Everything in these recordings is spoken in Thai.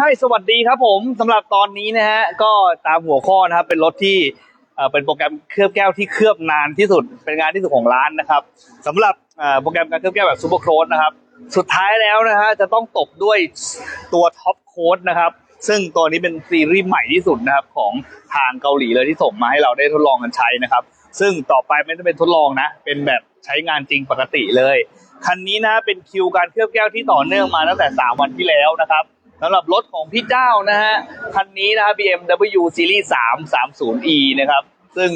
ให้สวัสดีครับผมสำหรับตอนนี้นะฮะก็ตามหัวข้อนะครับเป็นรถที่เป็นโปรแกรมเคลือบแก้วที่เคลือบนานที่สุด เป็นงานที่สุดของร้านนะครับสำหรับโปรแกรมการเคลือบแก้วแบบซูเปอร์โค้ดนะครับ สุดท้ายแล้วนะฮะจะต้องตบด้วยตัวท็อปโค้ดนะครับ ซึ่งตัวนี้เป็นซีรีส์ใหม่ที่สุดนะครับของทางเกาหลีเลยที่ส่งมาให้เราได้ทดลองกันใช้นะครับ ซึ่งต่อไปไม่ได้เป็นทดลองนะ เป็นแบบใช้งานจริงปกติเลย คันนี้นะเป็นคิวการเคลือบแก้วที่ต่อเนื่องมาตั้งแต่ 3 วันที่แล้วนะครับ สำหรับรถของพี่เจ้านะฮะ คันนี้นะครับ BMW Series 3 30e นะครับ ซึ่ง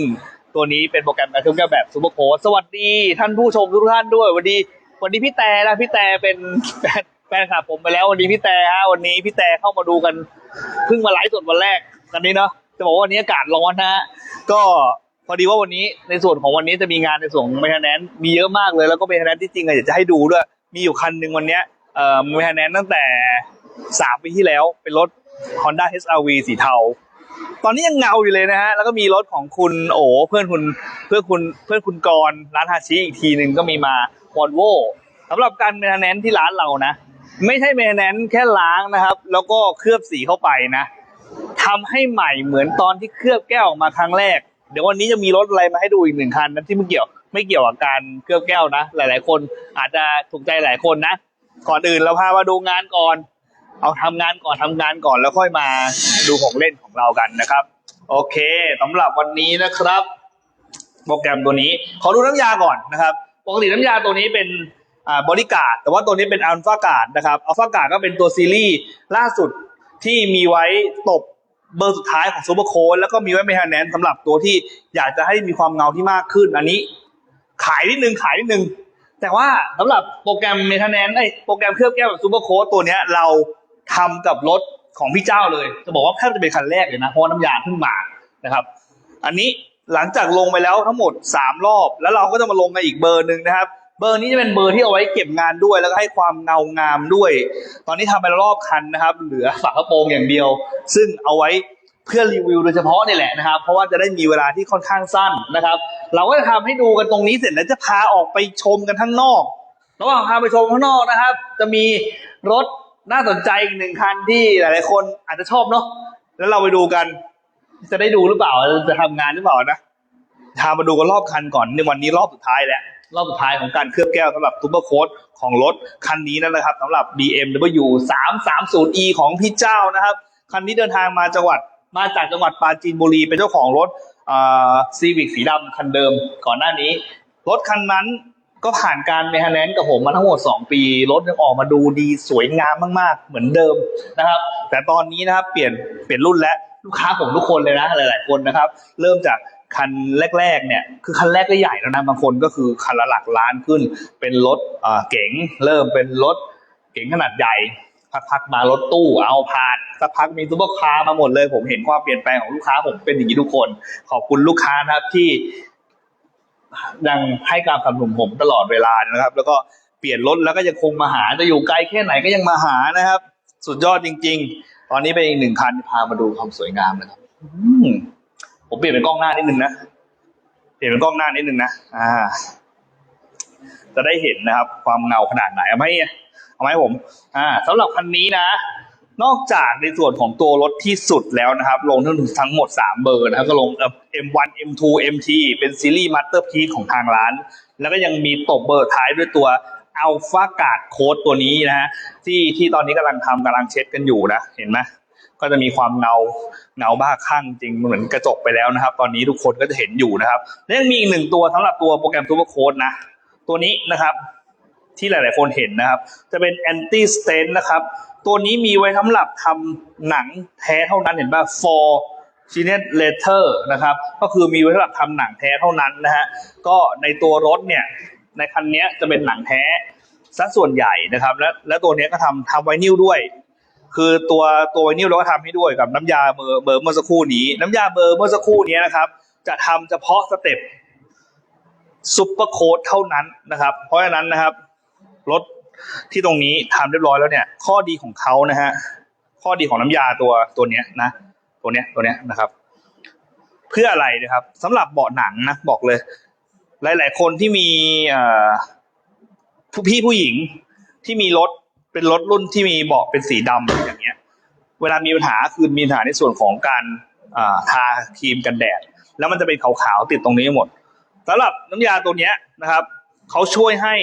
ตัวนี้เป็นโปรแกรมการเคลือบแก้วแบบซูเปอร์โค้ดสวัสดีท่านผู้ชมทุกท่านด้วยสวัสดีสวัสดีพี่แต่นะพี่แต่เป็นแฟนแฟนคลับผมไปแล้ววันนี้พี่แต่ฮะวันนี้พี่แต่เข้ามาดูกันเพิ่งมาไลฟ์สดวันแรกกันนี้เนาะจะบอกว่าวันนี้อากาศร้อนนะฮะก็พอดีว่าวันนี้ในส่วนของวันนี้จะมีงานในส่วนของเมทแนนมีเยอะมากเลยแล้วก็เมทแนนที่จริงอะอยากจะให้ดูด้วยมีอยู่คันหนึ่งวันเนี้ยเอ่อเมทแนนตั้งแต่ สามปีที่แล้วเป็นรถ Honda HRV สีเทา ตอนนี้ยังเงาอยู่เลยนะฮะ แล้วก็มีรถของคุณโอเพื่อนคุณเพื่อนคุณเพื่อนคุณกรร้านฮาชิอีกทีหนึ่งก็มีมาวอลโวสำหรับการเมนแนนที่ร้านเรานะ ไม่ใช่เมนแนนแค่ล้างนะครับ แล้วก็เคลือบสีเข้าไปนะทำให้ใหม่เหมือนตอนที่เคลือบแก้วออกมาครั้งแรก เดี๋ยววันนี้จะมีรถอะไรมาให้ดูอีกหนึ่งคันนะที่ไม่เกี่ยวไม่เกี่ยวกับการเคลือบแก้วนะ หลาย ๆ คนอาจจะถูกใจหลายคนนะ ก่อนอื่นเราพามาดูงานก่อน เอาทำงานก่อนทำงานก่อนแล้วค่อยมาดูของเล่นของเรากันนะครับ โอเคสำหรับวันนี้นะครับ โปรแกรมตัวนี้ ขอดูน้ำยาก่อนนะครับปกติน้ำยาตัวนี้เป็นอ่าบริการดแต่ว่าตัวนี้เป็นอัลฟาการ์ดนะครับอัลฟาการ์ดก็เป็นตัวซีรีส์ล่าสุดที่มีไว้ตบเบอร์สุดท้ายของซูเปอร์โค้ดแล้วก็มีไว้เมทแนนสำหรับตัวที่อยากจะให้มีความเงาที่มากขึ้น อันนี้ ขายนิดนึงขายนิดนึง แต่ว่าสำหรับโปรแกรมเมทแนนไอยโปรแกรมเคลือบแก้วแบบซูเปอร์โค้ดตัวเนี้ยเรา ทำกับรถของพี่เจ้าเลย จะบอกว่าแทบจะเป็นคันแรกเลยนะเพราะน้ำยาเพิ่งมานะครับ อันนี้หลังจากลงไปแล้วทั้งหมด 3 รอบ แล้วเราก็จะมาลงกันอีกเบอร์หนึ่งนะครับ เบอร์นี้จะเป็นเบอร์ที่เอาไว้เก็บงานด้วย แล้วก็ให้ความเงางามด้วย ตอนนี้ทำไปรอบคันนะครับ เหลือฝากระโปรงอย่างเดียว ซึ่งเอาไว้เพื่อรีวิวโดยเฉพาะนี่แหละนะครับ เพราะว่าจะได้มีเวลาที่ค่อนข้างสั้นนะครับ เราก็จะทำให้ดูกันตรงนี้เสร็จแล้วจะพาออกไปชมกันข้างนอก ระหว่างพาไปชมข้างนอกนะครับ จะมีรถ น่าสนใจอีกหนึ่งคันที่หลายๆคนอาจจะชอบเนาะแล้วเราไปดูกัน จะได้ดูหรือเปล่าจะทำงานหรือเปล่านะพามาดูกันรอบคันก่อนในวันนี้รอบสุดท้ายแล้วรอบสุดท้ายของการเคลือบแก้วสำหรับซูเปอร์โค้ดของรถคันนี้นั่นนะครับสำหรับ BMW 330e ของพี่เจ้านะครับ คันนี้เดินทางมาจังหวัดมาจากจังหวัดปราจีนบุรีเป็นเจ้าของรถซีวิกสีดำคันเดิมก่อนหน้านี้ รถคันนั้น ก็ผ่านการเมนเทนแนนกับผมมาทั้งหมด 2 ปี รถยังออกมาดูดีสวยงามมากๆ เหมือนเดิมนะครับ แต่ตอนนี้นะครับเปลี่ยนเปลี่ยนรุ่นแล้วลูกค้าผมทุกคนเลยนะหลาย ๆ คนนะครับ เริ่มจากคันแรก ๆ เนี่ย คือคันแรกก็ใหญ่แล้วนะบางคนก็คือคันละหลักล้านขึ้น เป็นรถเก๋งเริ่มเป็นรถเก๋งขนาดใหญ่พักๆมารถตู้เอาผ่านสักพักมีซุปเปอร์คาร์มาหมดเลย ผมเห็นความเปลี่ยนแปลงของลูกค้าผมเป็นอย่างนี้ทุกคน ขอบคุณลูกค้านะครับที่ ยังให้การสนับสนุนผมตลอดเวลานะครับ แล้วก็เปลี่ยนรถแล้วก็ยังคงมาหาจะอยู่ไกลแค่ไหนก็ยังมาหานะครับ สุดยอดจริง ๆ ตอนนี้เป็นอีกหนึ่งคันที่พามาดูความสวยงามนะครับผมเปลี่ยนเป็นกล้องหน้านิดนึงนะเปลี่ยนเป็นกล้องหน้านิดนึงนะอ่า จะได้เห็นนะครับ ความเงาขนาดไหนเอาไหมเอาไหมผม อ่าสำหรับคันนี้นะ นอกจากในส่วนของตัวรถที่สุดแล้วนะครับลงทั้งทั้งหมด 3 เบอร์นะครับ ก็ลง M1 M2 MT เป็นซีรีส์มาสเตอร์พีของทางร้าน แล้วก็ยังมีตบเบอร์ท้ายด้วยตัว Alpha Guard Code ตัวนี้นะฮะที่ที่ตอนนี้กำลังทำกำลังเช็ดกันอยู่นะ เห็นไหมก็จะมีความเงาเงาบ้าข้างจริงเหมือนกระจกไปแล้วนะครับ ตอนนี้ทุกคนก็จะเห็นอยู่นะครับ และยังมีอีกหนึ่งตัวสำหรับตัวโปรแกรม Super Code นะ ตัวนี้นะครับ ที่หลายๆ คนเห็นนะครับ จะเป็น anti stain นนะครับ ตัวนี้มีไว้สำหรับทำหนังแท้เท่านั้นเห็นป่ะ for g e n e t letter นะครับ ก็คือมีไว้สำหรับทำหนังแท้เท่านั้นนะฮะ ก็ในตัวรถเนี่ย ในคันนี้จะเป็นหนังแท้ซะส่วนใหญ่นะครับ และและตัวนี้ก็ทำทำไวนิลด้วย คือตัวตัวไวนิลเราก็ทำให้ด้วยกับน้ำยาเบอร์เบอร์เมื่อสักครู่นี้ น้ำยาเบอร์เมื่อสักครู่นี้นะครับ จะทำเฉพาะสเต็ปซุปเปอร์โค้ดเท่านั้นนะครับ เพราะฉะนั้นนะครับ รถที่ตรงนี้ทำเรียบร้อยแล้วเนี่ย ข้อดีของเขานะฮะข้อดีของน้ำยาตัวตัวเนี้ยนะ ตัวเนี้ยตัวเนี้ยนะครับ เพื่ออะไรนะครับสำหรับเบาะหนังนะบอกเลย หลาย ๆ คนที่มีผู้พี่ผู้หญิงที่มีรถเป็นรถรุ่นที่มีเบาะเป็นสีดำอย่างเงี้ย เวลามีปัญหาคือมีปัญหาในส่วนของการอทาครีมกันแดด แล้วมันจะเป็นขาวๆติดตรงนี้หมดสำหรับน้ำยาตัวเนี้ยนะครับเขาช่วยให้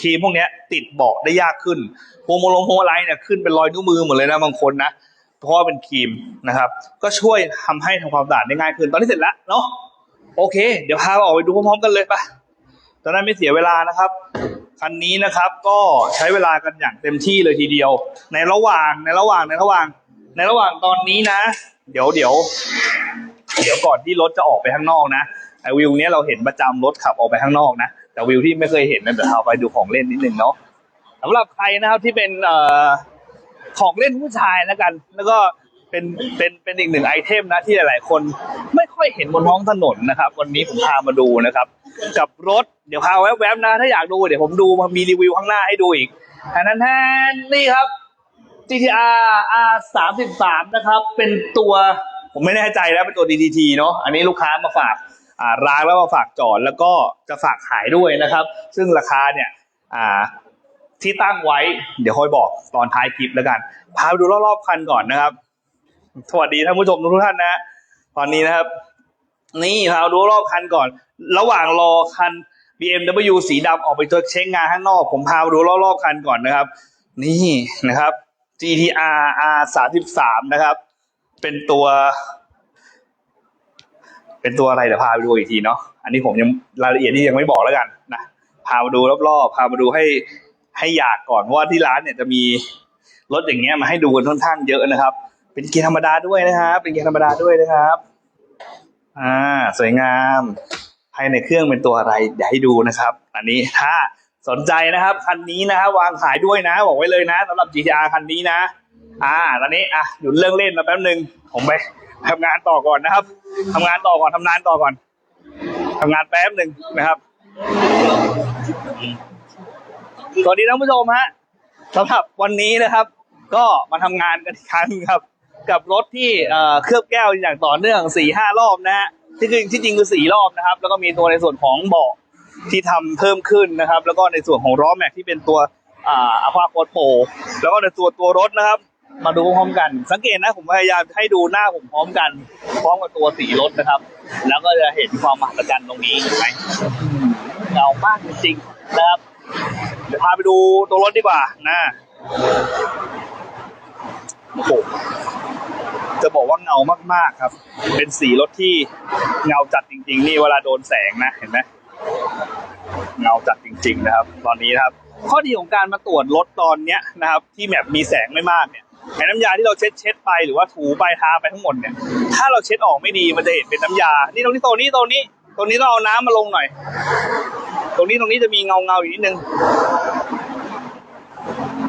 ครีมพวกนี้ติดเบาะได้ยากขึ้นพวงมาลงพวงมาลัยเนี่ยขึ้นเป็นรอยนิ้วมือหมดเลยนะบางคนนะเพราะว่าเป็นครีมนะครับ ก็ช่วยทำให้ทำความสะอาดได้ง่ายขึ้น ตอนนี้เสร็จแล้วเนาะโอเค เดี๋ยวพาออกไปดูพร้อมๆกันเลยไปตอนนั้นไม่เสียเวลานะครับคันนี้นะครับก็ใช้เวลากันอย่างเต็มที่เลยทีเดียว ในระหว่างในระหว่างในระหว่าง ในระหว่างตอนนี้นะ เดี๋ยวเดี๋ยวเดี๋ยวก่อนที่รถจะออกไปข้างนอกนะไอวิวเนี้ยเราเห็นประจำรถขับออกไปข้างนอกนะ แต่วิวที่ไม่เคยเห็นนะเดี๋ยวเอาไปดูของเล่นนิดนึงเนาะสำหรับใครนะครับที่เป็นเอ่อของเล่นผู้ชายแล้วกัน แล้วก็เป็นเป็นเป็นอีกหนึ่งไอเทมนะที่หลายๆ คนไม่ค่อยเห็นบนท้องถนนนะครับ วันนี้ผมพามาดูนะครับ กับรถเดี๋ยวพาแวบๆนะ ถ้าอยากดูเดี๋ยวผมดูมามีรีวิวข้างหน้าให้ดูอีกอันนั้นแทนนี่ครับ GTR R 3 3นะครับ เป็นตัวผมไม่แน่ใจแล้วเป็นตัว DDT เนาะอันนี้ลูกค้ามาฝาก ร้านแล้วมาฝากจอดแล้วก็จะฝากขายด้วยนะครับ ซึ่งราคาเนี่ยอ่าที่ตั้งไว้เดี๋ยวค่อยบอกตอนท้ายคลิปแล้วกัน พาไปดูรอบๆคันก่อนนะครับ สวัสดีท่านผู้ชมทุกท่านนะ ตอนนี้นะครับ นี่พาดูรอบคันก่อน ระหว่างรอคัน BMW สีดำออกไปเช็คงานข้างนอก ผมพาไปดูรอบๆคันก่อนนะครับ นี่นะครับ GTR R 3 3นะครับ เป็นตัว เป็นตัวอะไรเดี๋ยวพาไปดูอีกทีเนาะอันนี้ผมยังรายละเอียดที่ยังไม่บอกแล้วกันนะพามาดูรอบๆพามาดูให้ให้อยากก่อนว่าที่ร้านเนี่ยจะมีรถอย่างเงี้ยมาให้ดูกันค่อนข้างเยอะนะครับ เป็นเกียร์ธรรมดาด้วยนะครับ เป็นเกียร์ธรรมดาด้วยนะครับ อ่า สวยงาม ภายในเครื่องเป็นตัวอะไรเดี๋ยวให้ดูนะครับ อันนี้ถ้าสนใจนะครับคันนี้นะครับวางขายด้วยนะ บอกไว้เลยนะสำหรับ GTR คันนี้นะ อ่า ตอนนี้อะหยุดเรื่องเล่นมาแป๊บนึง ผมไป ทำงานต่อก่อนนะครับทำงานต่อก่อนทำงานต่อก่อนทำงานแป๊บหนึ่งนะครับสวัสดีท่านผู้ชมฮะสำหรับวันนี้นะครับ ก็มาทำงานกันอีกครั้งครับ กับรถที่เอ่อเคลือบแก้วอย่างต่อเนื่องสี่ห้ารอบนะฮะที่จริงที่จริงคือสี่รอบนะครับ แล้วก็มีตัวในส่วนของเบาะที่ทำเพิ่มขึ้นนะครับ แล้วก็ในส่วนของล้อแม็กที่เป็นตัวอ่าอควาโคดโปแล้วก็ในตัวตัวรถนะครับ มาดูพร้อมกัน สังเกตนะผมพยายามให้ดูหน้าผมพร้อมกัน พร้อมกับตัวสีรถนะครับ แล้วก็จะเห็นความมหัศจรรย์ตรงนี้เห็นไหมเงามากจริงๆนะครับเดี๋ยวพาไปดูตัวรถดีกว่านะโอ้โหจะบอกว่าเงามากๆครับ เป็นสีรถที่เงาจัดจริง ๆ นี่เวลาโดนแสงนะเห็นไหมเงาจัดจริง ๆ นะครับ ตอนนี้นะครับ ข้อดีของการมาตรวจรถตอนเนี้ยนะครับ ที่แบบมีแสงไม่มากเนี่ย ไอ้น้ำยาที่เราเช็ดเช็ดไปหรือว่าถูไปทาไปทั้งหมดเนี่ย ถ้าเราเช็ดออกไม่ดีมันจะเห็นเป็นน้ำยา นี่ตรงนี้ตัวนี้ตัวนี้ตัวนี้ต้องเอาน้ำมาลงหน่อย ตรงนี้ตรงนี้จะมีเงาเงาอยู่นิดนึง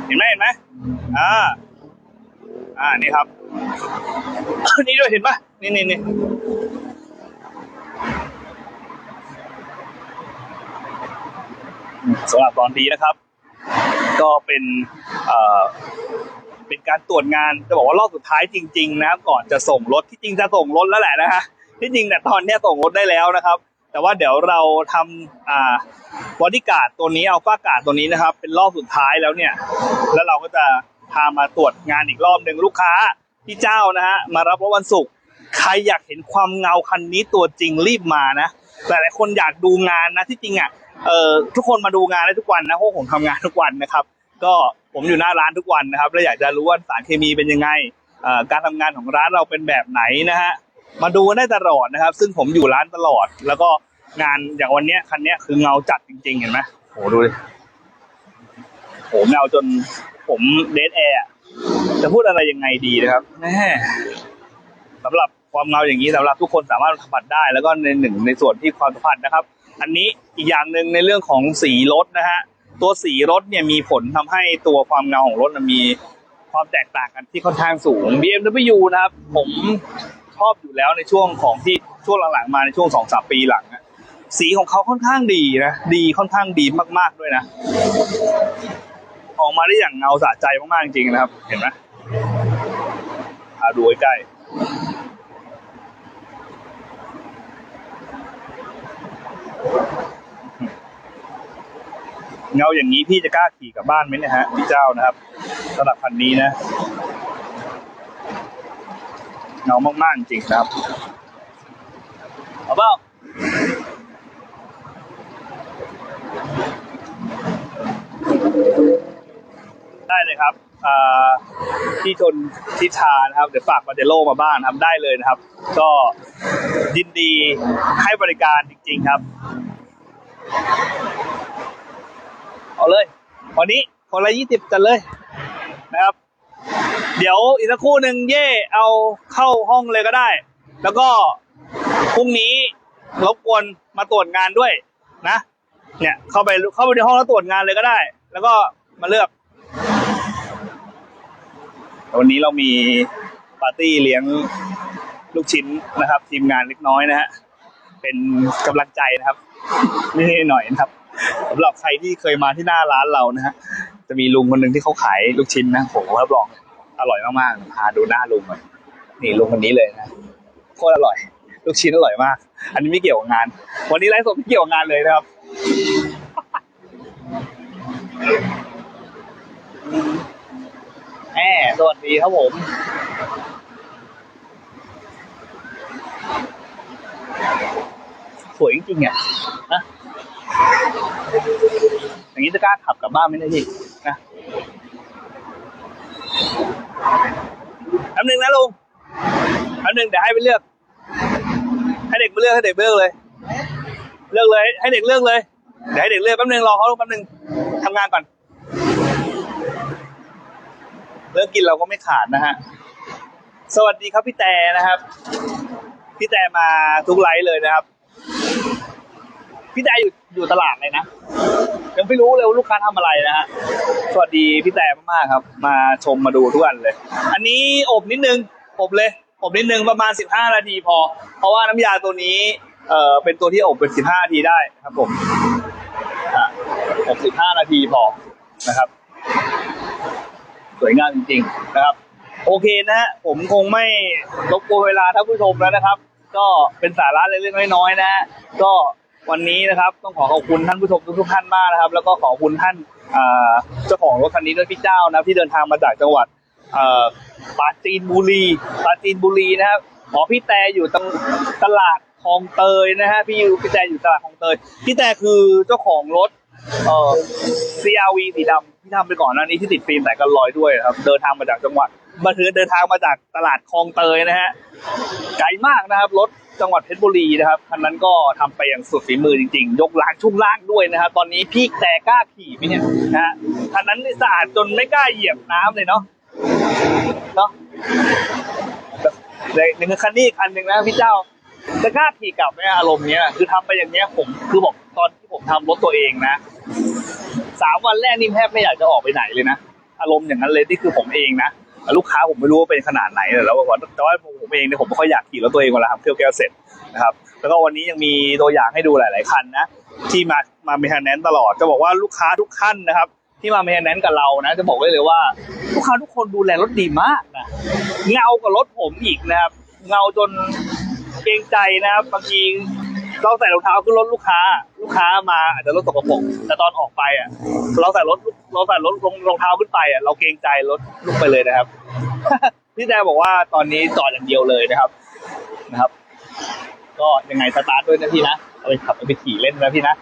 เห็นไหมเห็นไหมอ่า อ่านี่ครับ นี่ด้วยเห็นปะนี่นี่นี่สำหรับตอนนี้นะครับ ก็เป็น เป็นการตรวจงานจะบอกว่ารอบสุดท้ายจริง ๆ นะก่อนจะส่งรถที่จริงจะส่งรถแล้วแหละนะฮะที่จริงแต่ตอนนี้ส่งรถได้แล้วนะครับ แต่ว่าเดี๋ยวเราทำอ่าบอดี้การ์ดตัวนี้เอาฟ้ากาดตัวนี้นะครับ เป็นรอบสุดท้ายแล้วเนี่ย แล้วเราก็จะพามาตรวจงานอีกรอบหนึ่งลูกค้าที่เจ้านะฮะมารับรถวันศุกร์ใครอยากเห็นความเงาคันนี้ตัวจริงรีบมานะหลายๆคนอยากดูงานนะที่จริงอะเอ่อทุกคนมาดูงานได้ทุกวันนะพราะผมทำงานทุกวันนะครับ ก็ ผมอยู่หน้าร้านทุกวันนะครับแล้วอยากจะรู้ว่าสารเคมีเป็นยังไงเอ่อการทำงานของร้านเราเป็นแบบไหนนะฮะมาดูกันได้ตลอดนะครับ ซึ่งผมอยู่ร้านตลอด แล้วก็งานอย่างวันเนี้ยคันเนี้ยคือเงาจัดจริง ๆ เห็นไหมโหดูดิโหเงาจนผมเดทแอร์จะพูดอะไรยังไงดีนะครับแม่สำหรับความเงาอย่างนี้สำหรับทุกคนสามารถสัมผัสได้ แล้วก็ในหนึ่งในส่วนที่ความสัมผัสนะครับ อันนี้อีกอย่างหนึ่งในเรื่องของสีรถนะฮะ ตัวสีรถเนี่ยมีผลทำให้ตัวความเงาของรถมีความแตกต่างกันที่ค่อนข้างสูง BMW นะครับ ผมชอบอยู่แล้วในช่วงของที่ช่วงหลังๆมาในช่วงสองสามปีหลังสีของเขาค่อนข้างดีนะดีค่อนข้างดีมากๆด้วยนะ ออกมาได้อย่างเงาสะใจมากๆจริงๆนะครับ เห็นไหมอาดูใกล้ เงาอย่างนี้พี่จะกล้าขี่กลับบ้านไหมเนี่ยฮะพี่เจ้านะครับสำหรับคันนี้นะ เงามากๆจริงนะครับเอาเปล่าได้เลยครับอ่าที่ชนทิชานะครับ เดี๋ยวฝากมาเดโลมาบ้างนะครับได้เลยนะครับ ก็ยินดีให้บริการจริง ๆ ครับ เอาเลย วันนี้คนละยี่สิบกันเลยนะครับ เดี๋ยวอีกสักครู่หนึ่งเย่เอาเข้าห้องเลยก็ได้ แล้วก็พรุ่งนี้รบกวนมาตรวจงานด้วยนะ เนี่ยเข้าไปเข้าไปในห้องแล้วตรวจงานเลยก็ได้ แล้วก็มาเลือก วันนี้เรามีปาร์ตี้เลี้ยงลูกชิ้นนะครับ ทีมงานเล็กน้อยนะฮะเป็นกำลังใจนะครับนิดหน่อยนะครับ สำหรับใครที่เคยมาที่หน้าร้านเรานะฮะจะมีลุงคนหนึ่งที่เขาขายลูกชิ้นนะผมรับรองอร่อยมากๆพาดูหน้าลุงก่อนนี่ลุงคนนี้เลยนะโคตรอร่อย ลูกชิ้นอร่อยมาก อันนี้ไม่เกี่ยวกับงาน วันนี้ไลฟ์สดไม่เกี่ยวกับงานเลยนะครับแหมสวัสดีครับผมสวยจริงๆอะนะ อย่างนี้จะกล้าขับกลับบ้านไหมเนี่ยพี่นะแป๊บนึงนะลุงแป๊บนึงเดี๋ยวให้ไปเลือก ให้เด็กมาเลือกให้เด็กเลือกเลย เลือกเลย ให้เด็กเลือกเลย เดี๋ยวให้เด็กเลือกแป๊บนึงรอเขาแป๊บนึงทำงานก่อน เรื่องกินเราก็ไม่ขาดนะฮะ สวัสดีครับพี่แต่นะครับ พี่แต่มาทุกไลฟ์เลยนะครับ พี่แต่อยู่อยู่ตลาดเลยนะ ยังไม่รู้เลยว่าลูกค้าทำอะไรนะฮะ สวัสดีพี่แต่มากๆครับ มาชมมาดูทุกวันเลย อันนี้อบนิดนึง อบเลย อบนิดนึงประมาณ 15 นาทีพอ เพราะว่าน้ำยาตัวนี้ เอ่อ เป็นตัวที่อบเป็น 15 นาทีได้ครับผมอะอบ15 นาทีพอ นะครับ สวยงามจริงๆ นะครับ โอเคนะฮะ ผมคงไม่รบกวนเวลาท่านผู้ชมแล้วนะครับ ก็เป็นสาระเล็กๆน้อยๆนะฮะก็ วันนี้นะครับต้องขอขอบคุณท่านผู้ชมทุกๆท่านมากนะครับ แล้วก็ขอบคุณท่านเจ้าของรถคันนี้ด้วยพี่เจ้านะที่เดินทางมาจากจังหวัดเอ่อปราจีนบุรีปราจีนบุรีนะครับหมอพี่แต่อยู่ตรงตลาดคลองเตยนะฮะพี่อยู่พี่แต่อยู่ตลาดคลองเตยพี่แต่คือเจ้าของรถเอ่อ CRV สีดำที่ทำไปก่อนหน้านี้ที่ติดฟิล์มแต่กันลอยด้วยครับ เดินทางมาจากจังหวัด มาถือเดินทางมาจากตลาดคลองเตยนะฮะไกลมากนะครับ รถจังหวัดเพชรบุรีนะครับคันนั้นก็ทำไปอย่างสุดฝีมือจริงๆ ยกล้างช่วงล่างด้วยนะครับ ตอนนี้พี่แต่กล้าขี่ไหมเนี่ยนะฮะคันนั้นนี่สะอาดจนไม่กล้าเหยียบน้ำเลยเนาะเนาะในในคันนี้อีกคันหนึ่งนะพี่เจ้าจะกล้าขี่กลับไหมอารมณ์เนี้ย คือทำไปอย่างเนี้ยผมคือบอกตอนที่ผมทำรถตัวเองนะสามวันแรกนี่แทบไม่อยากจะออกไปไหนเลยนะอารมณ์อย่างนั้นเลยนี่คือผมเองนะ ลูกค้าผมไม่รู้ว่าเป็นขนาดไหนแล้วแต่ว่าผมเองเนี่ยผมไม่ค่อยอยากขี่รถตัวเองเวลาทำเที่ยวแก้วเสร็จนะครับแล้วก็วันนี้ยังมีตัวอย่างให้ดูหลาย ๆ คันนะที่มามาเมนเทนแนนตลอดจะบอกว่าลูกค้าทุกท่านนะครับ ที่มาเมนเทนแนนกับเรานะจะบอกไว้เลยว่าลูกค้าทุกคนดูแลรถดีมากนะเงากว่ารถผมอีกนะครับ เงาจนเกรงใจนะครับบางที เราใส่รองเท้าขึ้นรถลูกค้า ลูกค้ามาอาจจะรถตกกระปรกแต่ตอนออกไปอะ เราใส่รถเราใส่รถรองรองเท้าขึ้นไปอะเราเกรงใจรถลุกไปเลยนะครับพี่แจบอกว่าตอนนี้จอดอย่างเดียวเลยนะครับนะครับ ก็ยังไงสตาร์ทด้วยนะพี่นะเอาไปขับไปขี่เล่นนะพี่นะ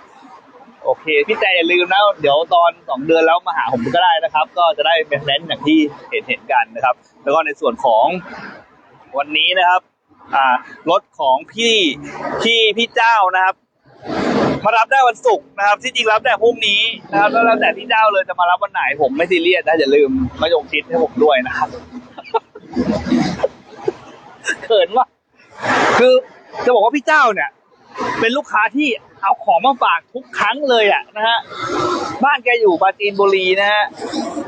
โอเค พี่แต่อย่าลืมนะเดี๋ยวตอนสองเดือนแล้วมาหาผมก็ได้นะครับ ก็จะได้เป็นแนนอย่างที่เห็นเห็นกันนะครับ แล้วก็ในส่วนของวันนี้นะครับ อ่ารถของพี่พี่พี่เจ้านะครับ มารับได้วันศุกร์นะครับ ที่จริงรับแต่พรุ่งนี้นะครับแล้วแล้วแต่พี่เจ้าเลยจะมารับวันไหนผมไม่ซีเรียสนะอย่าลืมมายงชิดให้ผมด้วยนะครับเขินว่ะคือจะบอกว่าพี่เจ้าเนี่ย เป็นลูกค้าที่เอาของมาฝากทุกครั้งเลยอะนะฮะบ้านแกอยู่ปราจีนบุรีนะฮะ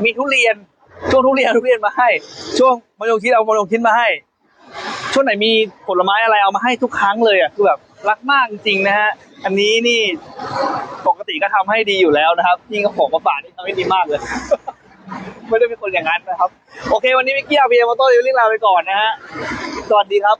มีทุเรียนช่วงทุเรียนทุเรียนมาให้ ช่วงมายงชิดเอามายงชิดมาให้ ช่วงไหนมีผลไม้อะไรเอามาให้ทุกครั้งเลยอะคือแบบรักมากจริงๆนะฮะอันนี้นี่ปกติก็ทำให้ดีอยู่แล้วนะครับยิ่งกับของมาฝานี่ทำให้ดีมากเลย ไม่ได้เป็นคนอย่างนั้นนะครับ โอเค วันนี้มิกกี้อาพีเอมอโต้ลิวลิ่งลาไปก่อนนะฮะสวัสดีครับ